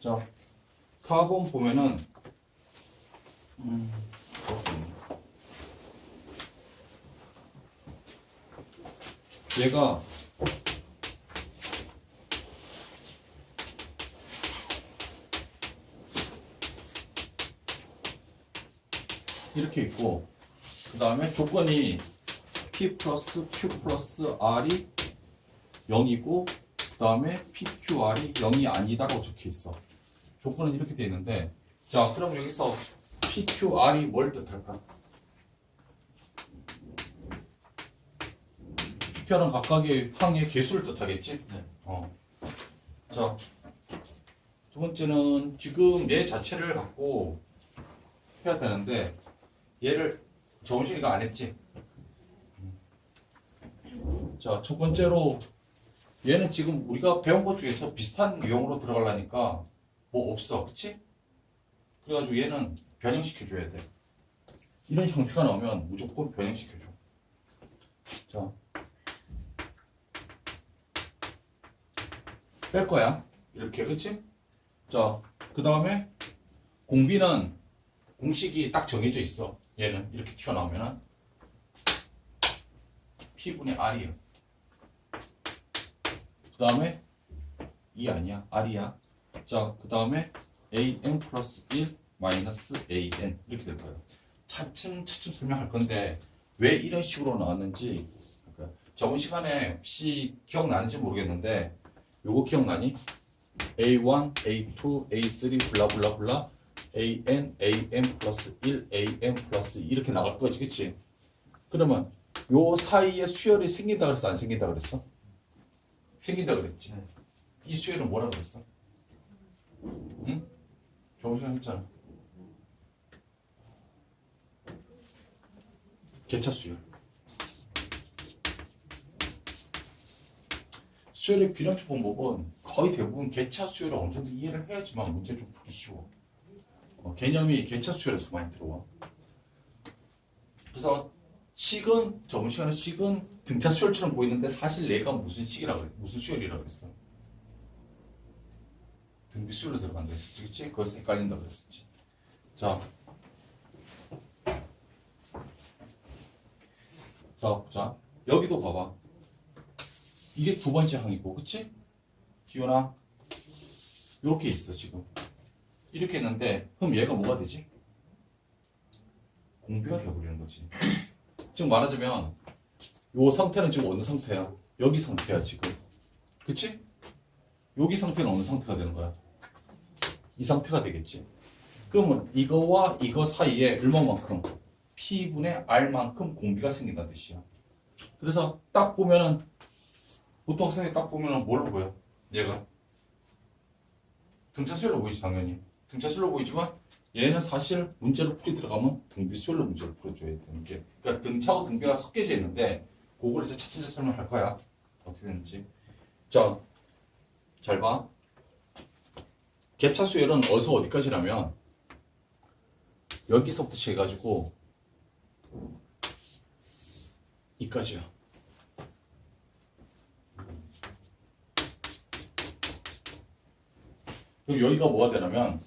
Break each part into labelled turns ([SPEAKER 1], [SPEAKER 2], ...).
[SPEAKER 1] 자, 4번 보면은 음. 얘가 이렇게 있고 그 다음에 조건이 p 플러스 q 플러스 r이 0이고 그 다음에 PQR이 0이 아니다라고 적혀 있어. 조건은 이렇게 돼 있는데 자 그럼 여기서 PQR이 뭘 뜻할까? PQR은 각각의 항의 개수를 뜻하겠지?
[SPEAKER 2] 네.
[SPEAKER 1] 어. 자, 두 번째는 지금 얘 자체를 갖고 해야 되는데 얘를 정신이가 안 했지? 자, 첫 번째로 얘는 지금 우리가 배운 것 중에서 비슷한 유형으로 들어가려니까 뭐 없어. 그치? 그래가지고 얘는 변형시켜줘야 돼. 이런 형태가 나오면 무조건 변형시켜줘. 자. 뺄 거야. 이렇게, 그치? 자, 그 다음에 공비는 공식이 딱 정해져 있어. 얘는 이렇게 튀어나오면은 P분의 R이야. 그 다음에 E 아니야. R이야. 자, 그 다음에 AN 플러스 1 마이너스 AN 이렇게 될 거예요. 차츰 차츰 설명할 건데 왜 이런 식으로 나왔는지 그러니까 저번 시간에 혹시 기억나는지 모르겠는데 요거 기억나니? A1, A2, A3 블라블라블라 AN, AM 플러스 1, AM 플러스 2 이렇게 나갈 거지 그치? 그러면 요 사이에 수열이 생긴다 그랬어 안 생긴다 그랬어? 생긴다 그랬지
[SPEAKER 2] 네.
[SPEAKER 1] 이 수열은 뭐라 그랬어? 응? 좋은 시간 했잖아. 개차 수열 수열의 귀량적 방법은 거의 대부분 개차 수열을 어느 정도 이해를 해야지만 문제를 좀 풀기 쉬워. 어, 개념이 개차 수열에서 많이 들어와. 그래서 식은 저번 시간에 식은 등차 수열처럼 보이는데 사실 얘가 무슨 식이라 그래? 무슨 수열이라 그랬어 등비 수열로 들어간다 했었지 그치? 거기서 헷갈린다 그랬었지 자 자, 보자. 여기도 봐봐. 이게 두 번째 항이고, 그치? 기호나, 이렇게 있어, 지금. 이렇게 했는데, 그럼 얘가 뭐가 되지? 공비가 되어버리는 거지. 지금 말하자면, 요 상태는 지금 어느 상태야? 여기 상태야, 지금. 그치? 여기 상태는 어느 상태가 되는 거야? 이 상태가 되겠지. 그러면 이거와 이거 사이에 얼마만큼? P분의 R만큼 공비가 생긴다는 뜻이야. 그래서 딱 보면은, 보통 학생이 딱 보면은 뭘로 보여? 얘가. 등차수열로 보이지, 당연히. 등차수열로 보이지만, 얘는 사실 문제를 풀이 들어가면 등비수열로 문제를 풀어줘야 되는 게. 그러니까 등차하고 등비가 섞여져 있는데, 그걸 이제 차츰 설명할 거야. 어떻게 되는지. 자, 잘 봐. 개차 수열은 어디서 어디까지라면, 여기서부터 시작해가지고, 이까지야. 그럼 여기가 뭐가 되냐면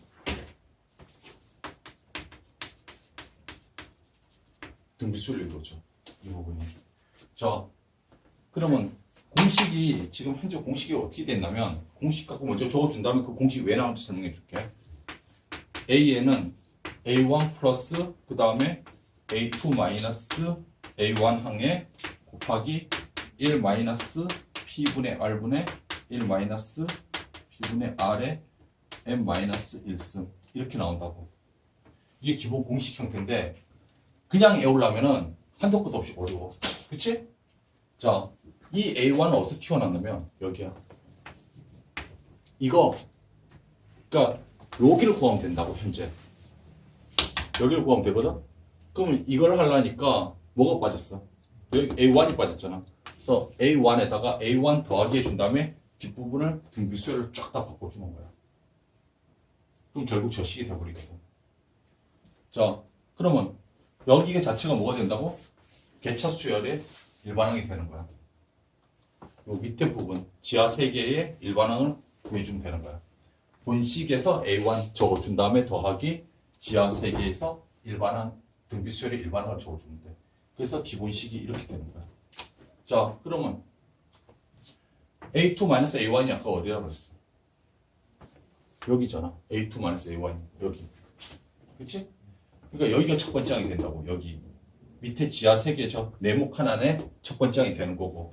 [SPEAKER 1] 등비수를 이루어져 이 부분이. 자, 그러면 공식이 지금 현재 공식이 어떻게 됐냐면 공식 갖고 먼저 적어준 다음에 그 공식이 왜 나오는지 설명해 줄게. A에는 A1 플러스 그 다음에 A2 마이너스 A1 항에 곱하기 1 마이너스 P분의 R분의 1 마이너스 P분의 R의 M 마이너스 1승 이렇게 나온다고 이게 기본 공식 형태인데 그냥 외우려면은 한도 끝도 없이 어려워 그치? 자, 이 A1은 어디서 튀어났냐면 여기야 이거 그러니까 여기를 구하면 된다고 현재 여기를 구하면 되거든? 그러면 이걸 하려니까 뭐가 빠졌어? 여기 A1이 빠졌잖아. 그래서 A1에다가 A1 더하기 해준 다음에 뒷부분을 등비수열을 쫙 다 바꿔주는 거야. 그럼 결국 저식이 돼버리거든. 자, 그러면 여기 자체가 뭐가 된다고? 개차 수열의 일반항이 되는 거야. 요 밑에 부분, 지하 세 개의 일반항을 구해주면 되는 거야. 본식에서 A1 적어준 다음에 더하기 지하 세계에서 일반항 등비 수열의 일반항을 적어주면 돼. 그래서 기본식이 이렇게 되는 거야. 자, 그러면 A2 A1이 아까 어디라 그랬어? 여기잖아. A2 A1 여기. 그치? 그러니까 여기가 첫 번째 항이 된다고. 여기 밑에 지하 세계 저 네모 하나의 첫 번째 항이 되는 거고.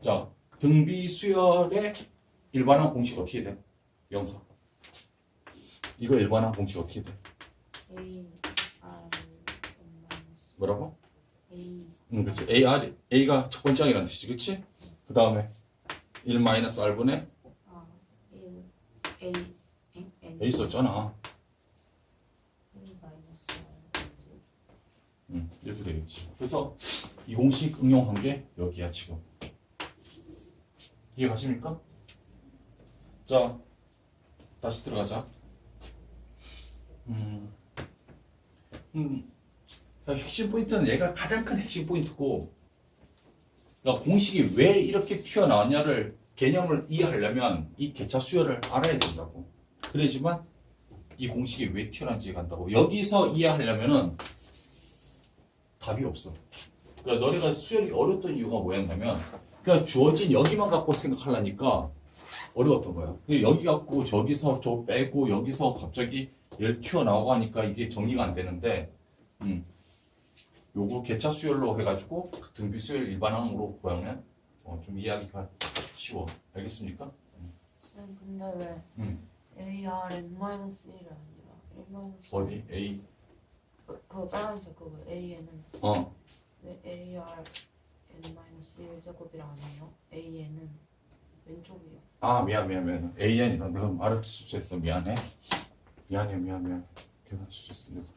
[SPEAKER 1] 자, 등비 수열의 일반항 공식 어떻게 돼? 영사. 이거 일반항 공식 어떻게 돼?
[SPEAKER 2] A R
[SPEAKER 1] 뭐라고?
[SPEAKER 2] A
[SPEAKER 1] 응, 그렇지. AR, A가 첫 번째 항이라는 뜻이지, 그치? 그 다음에 1 마이너스 R분의
[SPEAKER 2] 아 1 A
[SPEAKER 1] A 썼잖아.
[SPEAKER 2] 1 마이너스
[SPEAKER 1] 응, 이렇게 되겠지. 그래서 이 공식 응용한 게 여기야, 지금. 이해 가십니까? 자, 다시 들어가자. 음, 음, 핵심 포인트는 얘가 가장 큰 핵심 포인트고, 그러니까 공식이 왜 이렇게 튀어나왔냐를 개념을 이해하려면 이 개차 수열을 알아야 된다고. 그래야지만 이 공식이 왜 튀어나온지 간다고. 여기서 이해하려면은 답이 없어. 그러니까 너네가 수열이 어려웠던 이유가 뭐였냐면, 그냥 주어진 여기만 갖고 생각하려니까 어려웠던 거예요. 여기 갖고 저기서 저 빼고 여기서 갑자기 얘를 튀어나오고 하니까 이게 정리가 안 되는데 음. 요거 개차 수열로 해가지고 그 등비 수열 일반항으로 구하면 어, 좀 이해하기가 쉬워. 알겠습니까?
[SPEAKER 2] 음. 근데 왜
[SPEAKER 1] 음.
[SPEAKER 2] AR N-1이 아니라 1
[SPEAKER 1] 어디? A.
[SPEAKER 2] 그, 그거 따라서 그거 AN은
[SPEAKER 1] 어.
[SPEAKER 2] 왜 AR n-1제곱이랑 아니에요? an은 왼쪽이요.
[SPEAKER 1] 아 미안 미안 미안. AN이다 내가 말을 실수했어. 미안해. 미안해 미안 미안. 계산 실수했어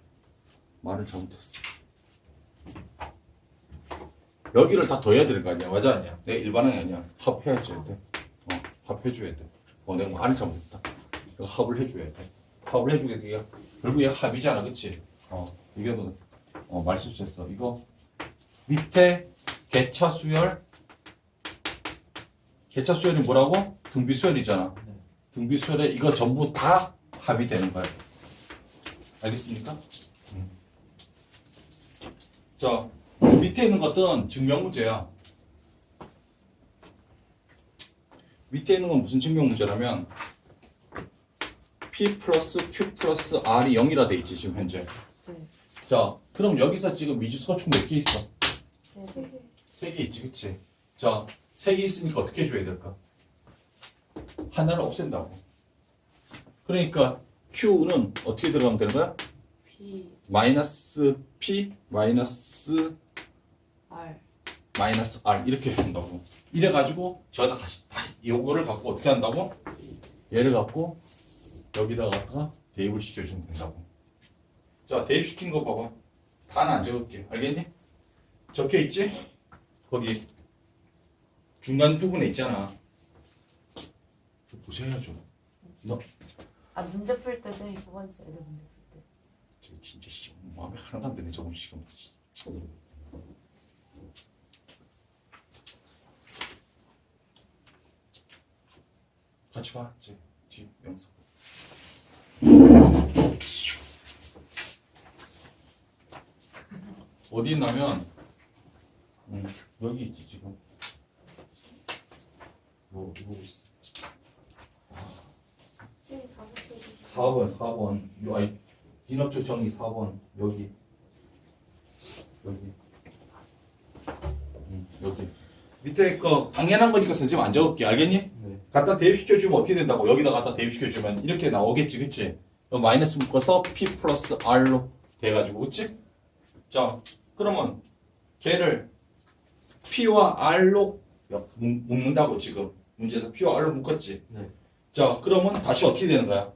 [SPEAKER 1] 말을 잘못했어. 여기를 다 더해야 될 거 아니야. 맞아 아니야? 내 일반항이 아니야. 어, 합해줘야 돼어 합해줘야 돼어 내가 말을 잘못했다. 이거 합을 해줘야 돼. 합을 해주게 되게 결국 얘 합이잖아 그치? 어 이게 뭐, 너어 말실수했어. 이거 밑에 개차 수열 개차 수열이 뭐라고? 등비 수열이잖아. 등비 수열에 이거 전부 다 합이 되는 거야. 알겠습니까? 음. 자, 밑에 있는 것들은 증명 문제야. 밑에 있는 건 무슨 증명 문제라면 P 플러스 Q 플러스 R이 0이라 돼 있지 지금 현재.
[SPEAKER 2] 네
[SPEAKER 1] 자, 그럼 여기서 지금 미지수가 총 몇 개 있어?
[SPEAKER 2] 네.
[SPEAKER 1] 세개 있지, 그치? 자, 세개 있으니까 어떻게 해줘야 될까? 하나를 없앤다고. 그러니까 Q는 어떻게 들어가면 되는 거야?
[SPEAKER 2] P
[SPEAKER 1] 마이너스 P 마이너스
[SPEAKER 2] R
[SPEAKER 1] 마이너스 R 이렇게 된다고. 이래가지고 저희가 다시 다시 요거를 갖고 어떻게 한다고? 얘를 갖고 여기다가 대입을 시켜주면 된다고. 자, 대입시킨 거 봐봐. 다는 안 적을게. 알겠니? 적혀 있지? 거기 중간 부분에 있잖아. 저 보셔야죠. 너,
[SPEAKER 2] 아 문제 풀 때 쌤이 뽑아주세요 애들 문제 풀 때
[SPEAKER 1] 저 진짜 씨, 마음에 하나도 안 드네 저번 시간 씨. 같이 봐, 제뒤 영상. 어디 있냐면 음, 여기 있지 지금. 뭐 이거 있어.
[SPEAKER 2] 7, 4번
[SPEAKER 1] 4번, 4번. 요, 아니, 인업적 정의 4번. 여기. 여기. 음, 여기. 밑에 거 당연한 거니까 선생님 안 적을게. 알겠니?
[SPEAKER 3] 네.
[SPEAKER 1] 갖다 대입시켜주면 어떻게 된다고? 여기다 갖다 대입시켜주면 이렇게 나오겠지. 그치? 여 마이너스 묶어서 P 플러스 R로 돼가지고. 그치? 자, 그러면 걔를 P와 R로 묶- 묶는다고 지금. 문제에서 P와 R로 묶었지.
[SPEAKER 3] 네.
[SPEAKER 1] 자, 그러면 다시 어떻게 되는 거야?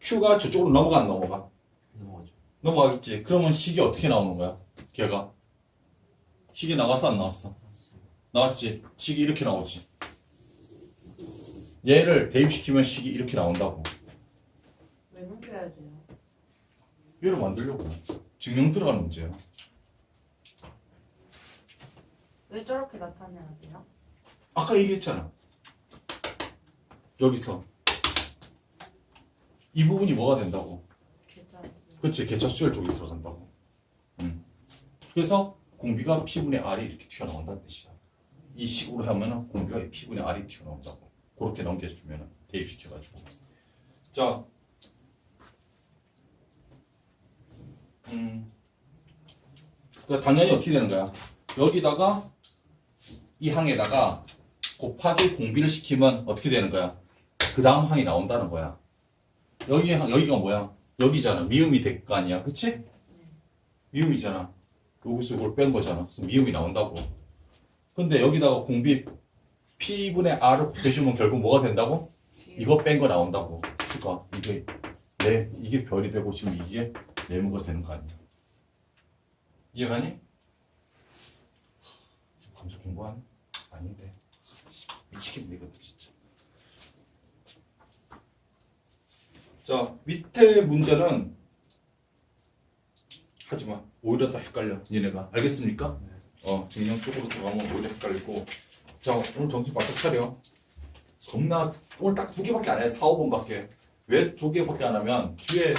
[SPEAKER 1] Q가 저쪽으로 넘어가 안 넘어가?
[SPEAKER 3] 넘어가죠.
[SPEAKER 1] 넘어가겠지. 그러면 식이 어떻게 나오는 거야? 걔가 식이 나갔어 안 나왔어? 나왔지. 식이 이렇게 나오지. 얘를 대입시키면 식이 이렇게 나온다고.
[SPEAKER 2] 왜 넘겨야 돼요?
[SPEAKER 1] 얘를 만들려고 증명 들어가는 문제야.
[SPEAKER 2] 왜 저렇게 나타내야 돼요?
[SPEAKER 1] 아까 얘기했잖아. 여기서 이 부분이 뭐가 된다고?
[SPEAKER 2] 계좌.
[SPEAKER 1] 그렇지 개차 수열 쪽에 들어간다고. 음. 그래서 공비가 P분의 R이 이렇게 튀어나온다는 뜻이야. 이 식으로 하면은 공비가 P분의 R이 튀어나온다고. 그렇게 넘겨주면은 대입시켜가지고. 자, 음, 그 당연히 어떻게 되는 거야? 여기다가 이 항에다가 곱하기 공비를 시키면 어떻게 되는 거야? 그 다음 항이 나온다는 거야. 여기 항- 여기가 뭐야? 여기잖아. 미음이 될 거 아니야. 그치? 미음이잖아. 여기서 이걸 뺀 거잖아. 그래서 미음이 나온다고. 근데 여기다가 공비 P분의 R을 곱해주면 결국 뭐가 된다고? 이거 뺀 거 나온다고. 그니까 이게 내 이게 별이 되고 지금 이게 네모가 되는 거 아니야. 이해가니? 감사 공부하니? 아닌데. 미치겠네 이것도 진짜. 자 밑에 문제는 하지마 오히려 더 헷갈려 니네가 알겠습니까? 어 증명 쪽으로 들어가면 오히려 헷갈리고 자 오늘 정신 바짝 차려 겁나 오늘 딱 두 개밖에 안 해. 4, 5번밖에. 왜 두 개밖에 안 하면 뒤에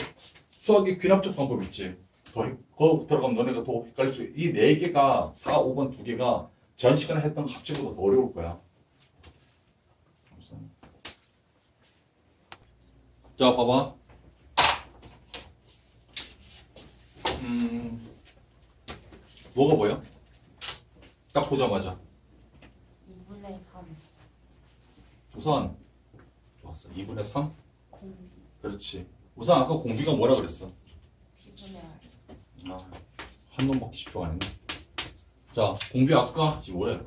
[SPEAKER 1] 수학의 귀납적 방법 있지. 더, 헷- 거 들어가면 너네가 더 헷갈릴 수, 이 네 개가 4, 5번 두 개가 전 시간에 했던 거 합치고도 더 어려울 거야. 자, 봐봐. 음, 뭐가 보여? 딱 보자마자.
[SPEAKER 2] 2분의 3
[SPEAKER 1] 우선, 좋았어. 2분의 3?
[SPEAKER 2] 공비
[SPEAKER 1] 그렇지. 우선 아까 공비가 뭐라 그랬어?
[SPEAKER 2] 10분의 R
[SPEAKER 1] 아, 한 놈밖에 집중 안 했네. 자, 공비 아까 지금 뭐래?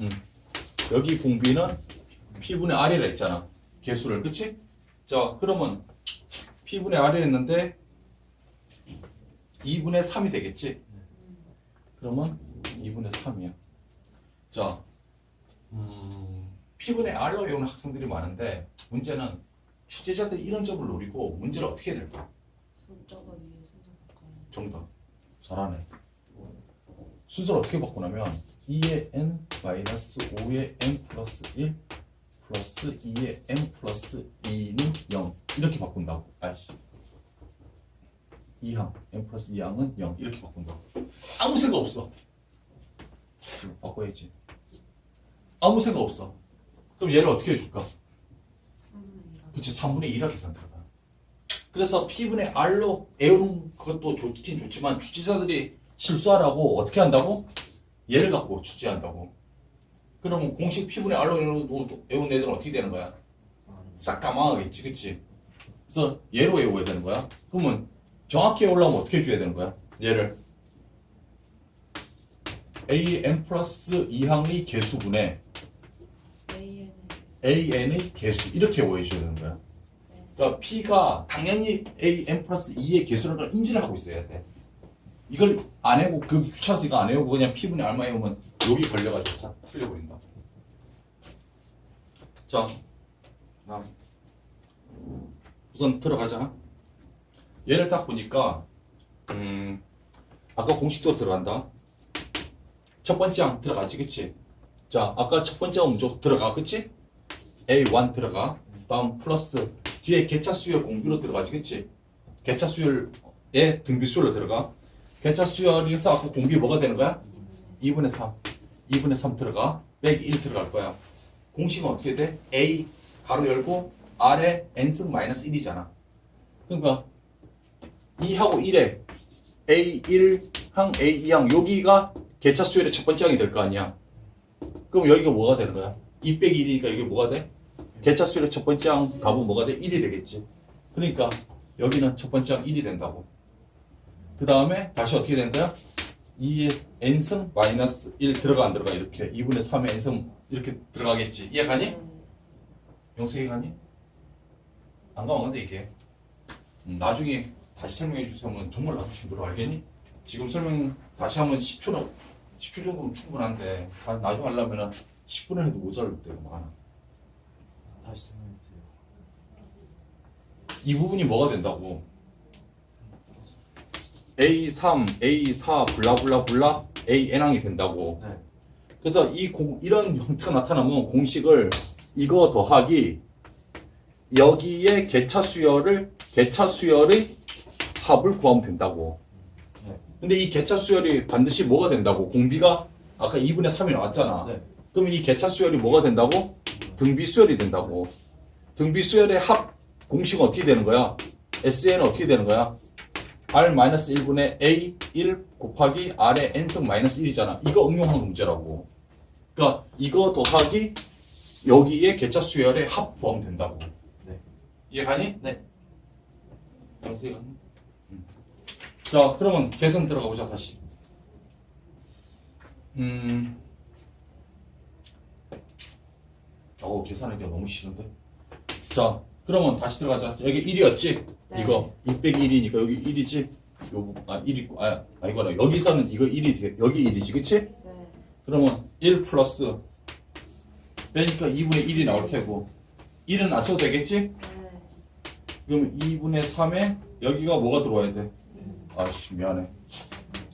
[SPEAKER 1] 음. 여기 공비는 P분의 R이라 했잖아. 개수를, 그치? 자, 그러면 P분의 R이 했는데 2분의 3이 되겠지? 그러면 2분의 3이야. 자, 음, P분의 R로 외우는 학생들이 많은데 문제는 취재자들이 이런 점을 노리고 문제를 어떻게 해야 될까?
[SPEAKER 2] 위에
[SPEAKER 1] 정답. 잘하네. 순서를 어떻게 바꾸냐면 2의 n 마이너스 5의 n 플러스 1 플러스 2의 n 플러스 2는 0 이렇게 바꾼다고. 아이씨. 2항 n 플러스 2항은 0 이렇게 바꾼다고. 아무 생각 없어. 바꿔야지. 아무 생각 없어. 그럼 얘를 어떻게 해줄까?
[SPEAKER 2] 3분의 1
[SPEAKER 1] 그치 3분의 1하 계산 들어가 그래서 P분의 R로 애우는 그것도 좋긴 좋지만 취재자들이 실수하라고 어떻게 한다고? 얘를 갖고 취재한다고 그러면 공식 R로 애우는 애우는 애들은 어떻게 되는 거야? 싹 다 망하겠지 그치? 그래서 얘로 애워야 되는 거야 그러면 정확히 애우려면 어떻게 해줘야 되는 거야? 얘를 a n 플러스 2항의 개수분의
[SPEAKER 2] AN은
[SPEAKER 1] AN의 개수 이렇게 오해줘야 되는 거야. 그러니까 P가 당연히 A, N 플러스 2의 개수라는 걸 인지를 하고 있어야 돼. 이걸 안 해고 그 이거 안 해오고 그냥 P분의 R만 해오면 여기 걸려가지고 다 틀려버린다. 자, 다음. 우선 들어가자. 얘를 딱 보니까 음, 아까 공식도 들어간다. 첫 번째 항 들어가지, 그치? 자, 아까 첫 번째 항 먼저 들어가, 그치? A1 들어가. 다음 플러스 뒤에 개차 수열 공비로 들어가지, 그치? 개차 수열에 등비 수열로 들어가. 개차 수열에서 아까 공비 뭐가 되는 거야? 2분의 3. 2분의 3 들어가. 빼기 1 들어갈 거야. 공식은 어떻게 돼? A 가로 열고 R에 N승 마이너스 1이잖아. 그러니까 2하고 1에 A1항, A2항 여기가 개차 수열의 첫 번째 항이 될 거 아니야. 그럼 여기가 뭐가 되는 거야? 2 빼기 1이니까 이게 뭐가 돼? 개차 수열의 첫 번째 항 답은 뭐가 돼? 1이 되겠지. 그러니까 여기는 첫 번째 항 1이 된다고. 그 다음에 다시 어떻게 되는 거야? 2의 n승 마이너스 1 들어가 안 들어가 이렇게 2분의 3의 n승 이렇게 들어가겠지. 이해 가니?
[SPEAKER 2] 네.
[SPEAKER 1] 영석이 가니? 안 가면 근데 이게 음, 나중에 다시 설명해 주세요 정말 나도 힘들어 알겠니? 지금 설명 다시 하면 10초는 10초 정도면 충분한데 다- 나중에 하려면 10분을 해도 모자랄 때가 많아
[SPEAKER 3] 다시 설명해 주세요.
[SPEAKER 1] 이 부분이 뭐가 된다고 A3, A4 블라블라 블라 AN항이 된다고
[SPEAKER 3] 네.
[SPEAKER 1] 그래서 이 공, 이런 형태가 나타나면 공식을 이거 더하기 여기에 개차 수열을 개차 수열의 합을 구하면 된다고.
[SPEAKER 3] 네.
[SPEAKER 1] 근데 이 개차 수열이 반드시 뭐가 된다고? 공비가 아까 2분의 3이 나왔잖아.
[SPEAKER 3] 네.
[SPEAKER 1] 그럼 이 개차 수열이 뭐가 된다고? 등비 수열이 된다고. 등비 수열의 합 공식은 어떻게 되는 거야? SN은 어떻게 되는 거야? R-1분의 A 1 곱하기 R의 N승 마이너스 1이잖아. 이거 응용하는 문제라고. 그러니까 이거 더하기 여기에 개차 수열의 합 구하면 된다고.
[SPEAKER 3] 네.
[SPEAKER 1] 이해가니?
[SPEAKER 3] 네.
[SPEAKER 1] 음. 자, 그러면 계산 들어가 보자, 다시. 음. 어우, 계산하기가 너무 싫은데. 자, 그러면 다시 들어가자. 여기 1이었지?
[SPEAKER 2] 네.
[SPEAKER 1] 이거 6 빼기 1이니까 여기 1이지? 요, 부- 아, 1 있고, 아, 아, 이거는 여기서는 이거 1이 돼. 여기 1이지, 그치?
[SPEAKER 2] 네.
[SPEAKER 1] 그러면 1 플러스 빼니까 2분의 1이 나올 테고 1은 안 써도 되겠지?
[SPEAKER 2] 네.
[SPEAKER 1] 그럼 2분의 3에 여기가 뭐가 들어와야 돼? 아씨 미안해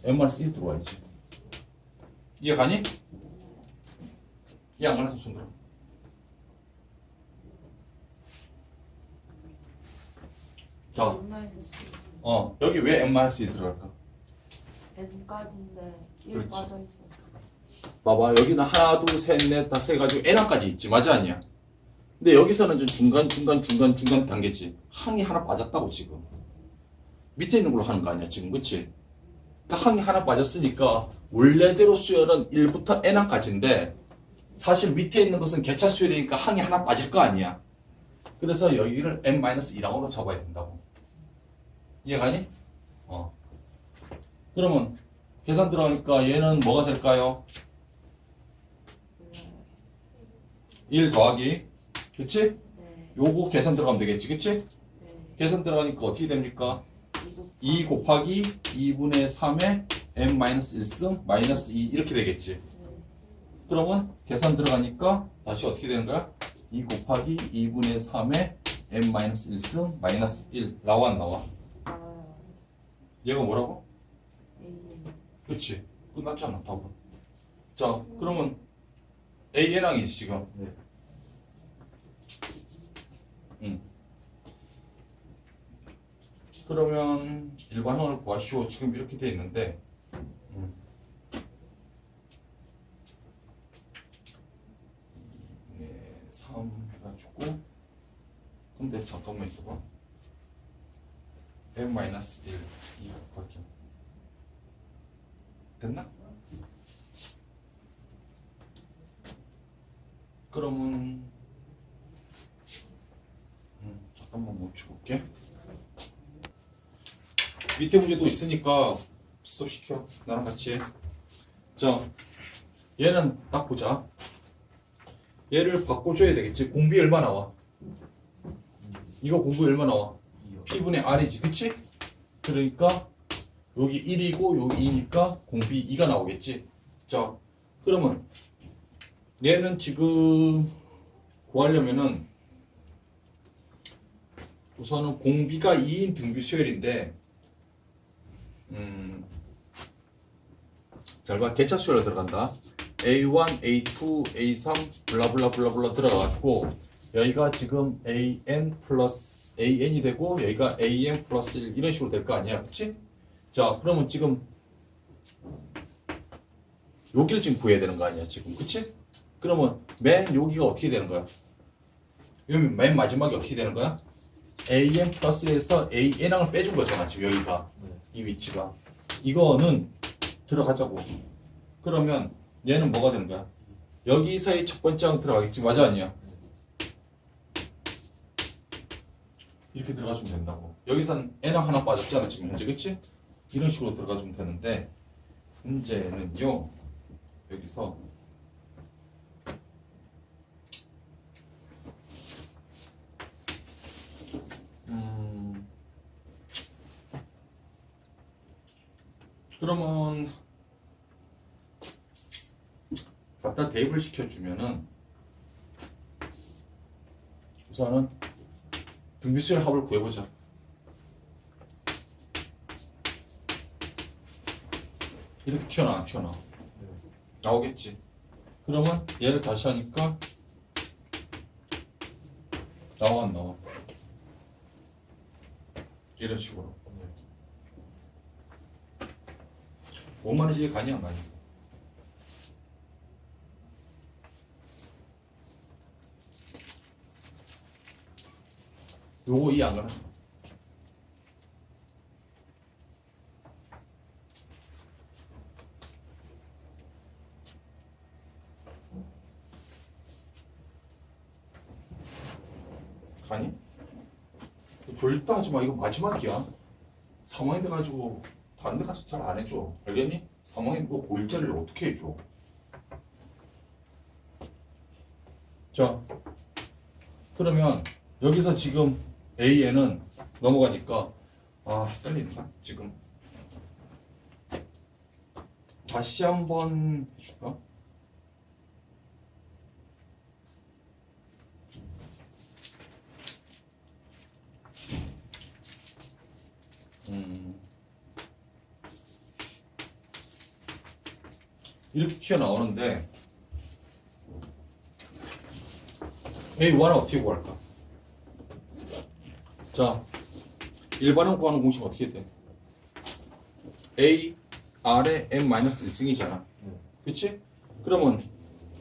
[SPEAKER 1] n-1 들어와야지 이해 가니? 이해 안 가는 손 들어 자,
[SPEAKER 2] 마이너스
[SPEAKER 1] 어. 여기 왜 n-1 들어갈까?
[SPEAKER 2] n까지인데 1
[SPEAKER 1] 그렇지.
[SPEAKER 2] 빠져 있어.
[SPEAKER 1] 봐봐 여기는 하나 둘셋넷다세 가지고 n항까지 있지. 맞아 아니야? 근데 여기서는 좀 중간 중간 중간 중간 단계지. 항이 하나 빠졌다고 지금. 밑에 있는 걸로 하는 거 아니야 지금. 그치? 딱 항이 하나 빠졌으니까 원래대로 수열은 1부터 n항까지인데 사실 밑에 있는 것은 개차 수열이니까 항이 하나 빠질 거 아니야. 그래서 여기를 n-1항으로 잡아야 된다고 이해가니? 어 그러면 계산 들어가니까 얘는 뭐가 될까요? 1 더하기 그치?
[SPEAKER 2] 네.
[SPEAKER 1] 요거 계산 들어가면 되겠지 그치?
[SPEAKER 2] 네.
[SPEAKER 1] 계산 들어가니까 어떻게 됩니까?
[SPEAKER 2] 이거
[SPEAKER 1] 2 곱하기 2분의 3의 n-1승 마이너스 2 이렇게 되겠지 그러면 계산 들어가니까 다시 어떻게 되는 거야? 2 곱하기 2분의 3의 n-1승 마이너스 1 나와 안 나와? 얘가 뭐라고? 그렇지 끝났잖아 답은 자 그러면 AN항이지 지금
[SPEAKER 3] 네.
[SPEAKER 1] 응. 그러면 일반항을 구하시오 지금 이렇게 돼 있는데 음. 2분의 3 해가지고 근데 잠깐만 있어봐 n-1 2 곱하기 됐나? 그러면 음, 잠깐만 멈춰 볼게. 밑에 문제도 있으니까 스톱 시켜. 나랑 같이 해 자 얘는 딱 보자. 얘를 바꿔줘야 되겠지. 공비 얼마 나와? 이거 공비 얼마 나와? P분의 R이지 그치? 그러니까 여기 1이고 여기 2니까 공비 2가 나오겠지 자 그러면 얘는 지금 구하려면은 우선은 공비가 2인 등비 수열인데 음, 잘 봐. 개차 수열로 들어간다. A1, A2, A3 블라블라 블라블라 들어가가지고 여기가 지금 AN 플러스 AN이 되고 여기가 AN 플러스 1 이런 식으로 될 거 아니야. 그치? 자, 그러면 지금 여기를 지금 구해야 되는 거 아니야. 지금. 그치? 그러면 맨 여기가 어떻게 되는 거야? 여기 맨 마지막이 어떻게 되는 거야? AN 플러스 1에서 AN항을 빼준 거잖아. 지금 여기가.
[SPEAKER 3] 네.
[SPEAKER 1] 이 위치가 이거는 들어가자고 그러면 얘는 뭐가 되는 거야 여기서의 첫 번째 항 들어가겠지 맞아 아니야 이렇게 들어가주면 된다고. 여기선 n항 하나 빠졌잖아 지금 현재 그치? 이런 식으로 들어가주면 되는데 문제는요 여기서 음 그러면 갖다 대입을 시켜주면은 우선은 등비수열 합을 구해보자. 이렇게 튀어나와, 튀어나와.
[SPEAKER 3] 네.
[SPEAKER 1] 나오겠지. 그러면 얘를 다시 하니까 나와, 안 나와. 이런 식으로. 네. 뭔 말인지 가니 안 가니? 요거 이해 안 가나? 가니? 졸다 하지 마. 이거 마지막이야. 상황이 돼가지고 다른 데 가서 잘 안 해줘. 알겠니? 상황이 그거 고일자를 어떻게 해줘? 자, 그러면 여기서 지금 A에는 넘어가니까 아 헷갈린다 지금 다시 한번 해줄까? 음. 이렇게 튀어나오는데 A1은 어떻게 구할까? 자, 일반은 구하는 공식 어떻게 돼? A, R에 M-1승이잖아. 그치? 그러면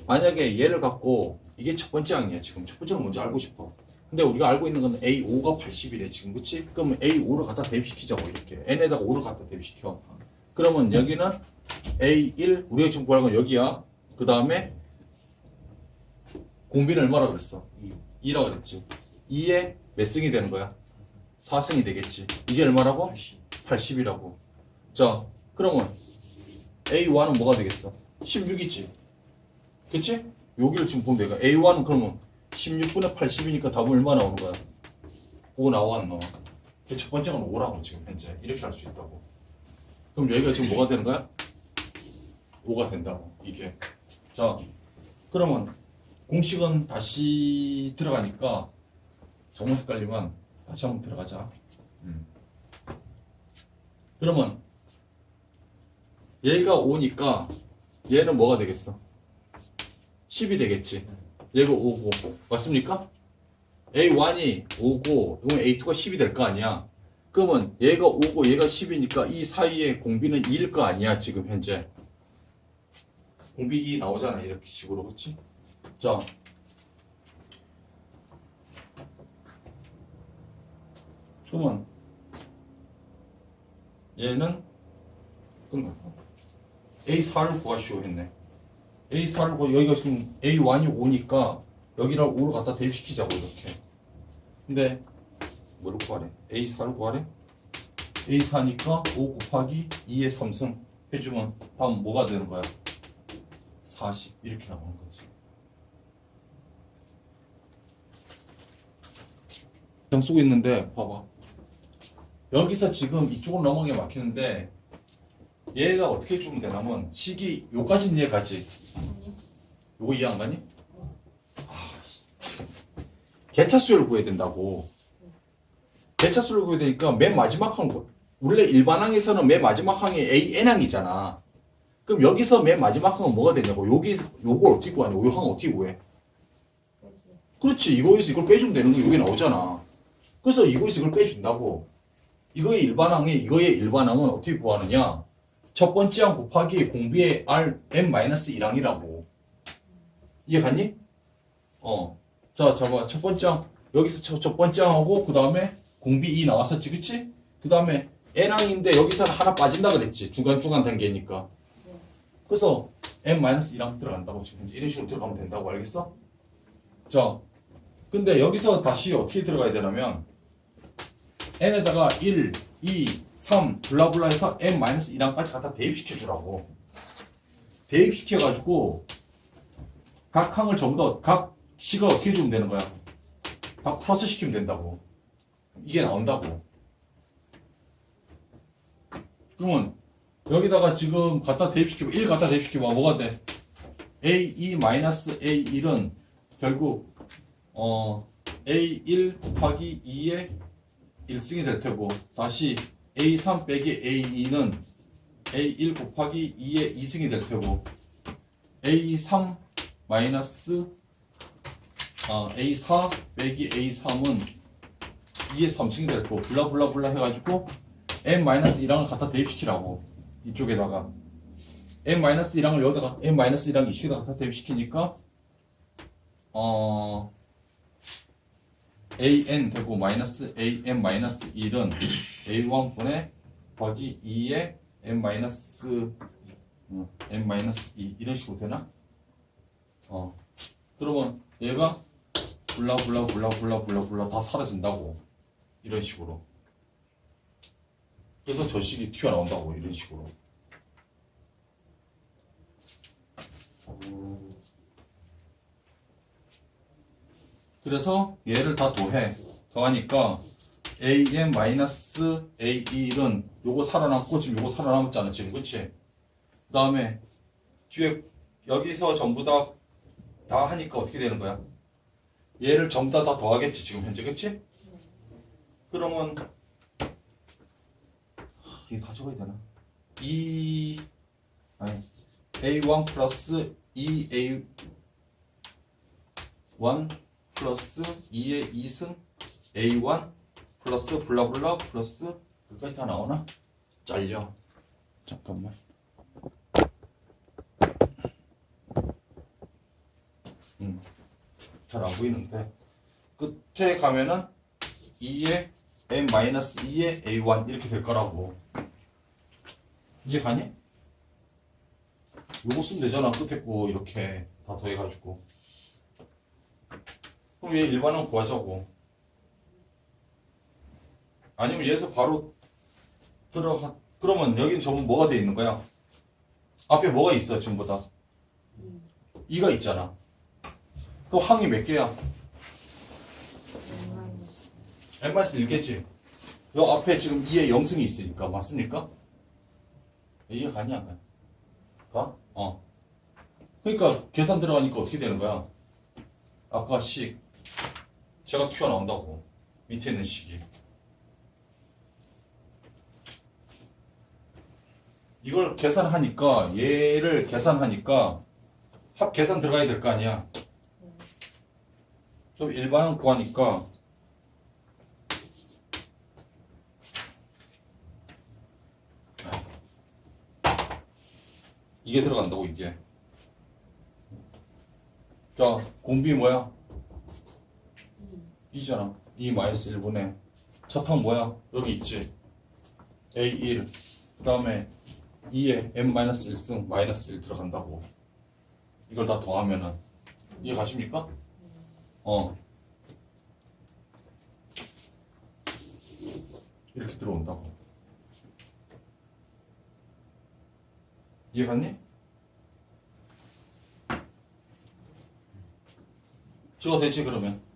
[SPEAKER 1] 만약에 얘를 갖고 이게 첫 번째 항이야 지금 첫 번째는 먼저 알고 싶어 근데 우리가 알고 있는 건 A5가 80이래 지금 그치? 그러면 A5를 갖다 대입시키자고 이렇게 N에다가 5를 갖다 대입시켜 그러면 여기는 A1 우리가 지금 구할 건 여기야 그 다음에 공비는 얼마라 그랬어? 2라고 그랬지 2에 몇 승이 되는 거야? 4승이 되겠지 이게 얼마라고? 80이라고 자 그러면 A1은 뭐가 되겠어? 16이지 그치? 여기를 지금 보면 내가 A1은 그러면 16분의 80이니까 답은 얼마 나오는 거야? 5 나와 안 나와? 그첫 번째는 5라고 지금 현재 이렇게 할 수 있다고 그럼 여기가 지금 뭐가 되는 거야? 5가 된다고 이게 자 그러면 공식은 다시 들어가니까 정말 헷갈리면 다시 한번 들어가자 음. 그러면 얘가 5니까 얘는 뭐가 되겠어? 10이 되겠지. 얘가 5고. 맞습니까? A1이 5고, 그러면 A2가 10이 될 거 아니야. 그러면 얘가 5고 얘가 10이니까 이 사이에 공비는 2일 거 아니야, 지금 현재. 공비 2 나오잖아, 이렇게 식으로. 그치? 자. 그러면 얘는 끝났고. A4를 구하시오 했네. A4를 구 여기가 지금 A1이 5니까 여기를 5를 갖다 대입시키자고 이렇게. 근데 뭐를 구하래? A4를 구하래? A4니까 5 곱하기 2의 3승 해주면 다음 뭐가 되는 거야? 40 이렇게 나오는 거지. 장 쓰고 있는데 봐봐. 여기서 지금 이쪽으로 넘어가게 막히는데 얘가 어떻게 해주면 되냐면 식이 요까지는 얘까지. 요거 이해 안 가니? 개차수를 구해야 된다고. 개차수를 구해야 되니까 맨 마지막 항 원래 일반 항에서는 맨 마지막 항이 AN항이잖아. 그럼 여기서 맨 마지막 항은 뭐가 되냐고? 여기 요걸 어떻게 구하냐고 요항 어떻게 구해? 그렇지. 이거에서 이걸 빼주면 되는 거 여기 나오잖아. 그래서 이거에서 이걸 빼준다고 이거의 일반항에 이거의 일반항은 어떻게 구하느냐 첫 번째 항 곱하기 공비의 R M-1항이라고 이해 갔니? 어. 자, 잠깐 첫 번째 항 여기서 첫, 첫 번째 항하고 그 다음에 공비 2 나왔었지, 그치? 그 다음에 N항인데 여기서 하나 빠진다 그랬지 중간중간 단계니까 그래서 M-1항 들어간다고 지금 이제 이런 식으로 들어가면 된다고 알겠어? 자, 근데 여기서 다시 어떻게 들어가야 되냐면 n에다가 1, 2, 3 블라블라 해서 n-1항까지 갖다 대입시켜 주라고. 대입시켜 가지고 각 항을 전부 다각 식을 어떻게 주면 되는 거야? 다 플러스 시키면 된다고. 이게 나온다고. 그러면 여기다가 지금 갖다 대입시키고 1 갖다 대입시키면 뭐가 돼? A2-A1은 결국 어 A1 곱하기 2의 1승이 될 테고 다시 A3 빼기 A2는 A1 곱하기 2의 2승이 될 테고 A3 마이너스 아, A4 빼기 A3은 2의 3승이 될 거, 블라블라블라 해가지고 n-1을 갖다 대입시키라고. 이쪽에다가. n-1을 여기다가, n-1랑 이쪽에다 갖다 대입시키니까, 어, an 되고 마이너스 an 마이너스 1은 a1분의 더하기 2의 n 마이너스 어, n 마이너스 2 이런 식으로 되나? 어. 그러면 얘가 블라 블라 블라 블라 블라 블라 다 사라진다고. 이런 식으로. 그래서 저 식이 튀어나온다고 이런 식으로 그래서 얘를 다 더해 더하니까 an 마이너스 a1은 요거 살아남고 지금 요거 살아남았잖아 지금 그치? 그 다음에 뒤에 여기서 전부 다 다 하니까 어떻게 되는 거야? 얘를 전부 다, 다 더하겠지 지금 현재 그치? 그러면 하, 이게 다 적어야 되나? 2 아니 a1 플러스 2a1 플러스 2의 2승 a1 플러스 블라블라 플러스 끝까지 다 나오나? 잘려. 잠깐만. 음, 잘 안 보이는데. 끝에 가면은 2의 n-2의 a1 이렇게 될 거라고. 이해 가니? 요거 쓰면 되잖아. 끝에 거 이렇게 다 더해가지고 그럼 얘 일반은 구하자고 아니면 얘에서 바로 들어가 그러면 여긴 전부 뭐가 돼 있는 거야? 앞에 뭐가 있어 전부 다? 2가 있잖아 그 항이 몇 개야?
[SPEAKER 2] n 마이너스
[SPEAKER 1] n-1 1겠지 요 앞에 지금 2의 영승이 있으니까 맞습니까? 이해 가냐 안 가? 가? 어 그러니까 계산 들어가니까 어떻게 되는 거야? 아까 식 제가 튀어나온다고 밑에 있는 식이 이걸 계산하니까 얘를 계산하니까 합 계산 들어가야 될 거 아니야. 좀 일반은 구하니까 이게 들어간다고 이게. 자 공비 뭐야? 2잖아 2 마이너스 1분의 첫항 뭐야? 여기 있지? A1 그 다음에 2에 n 마이너스 1승 마이너스 1 들어간다고. 이걸 다 더하면은. 이해 가십니까? 어. 이렇게 들어온다고. 이해 갔니? 저거 되지 그러면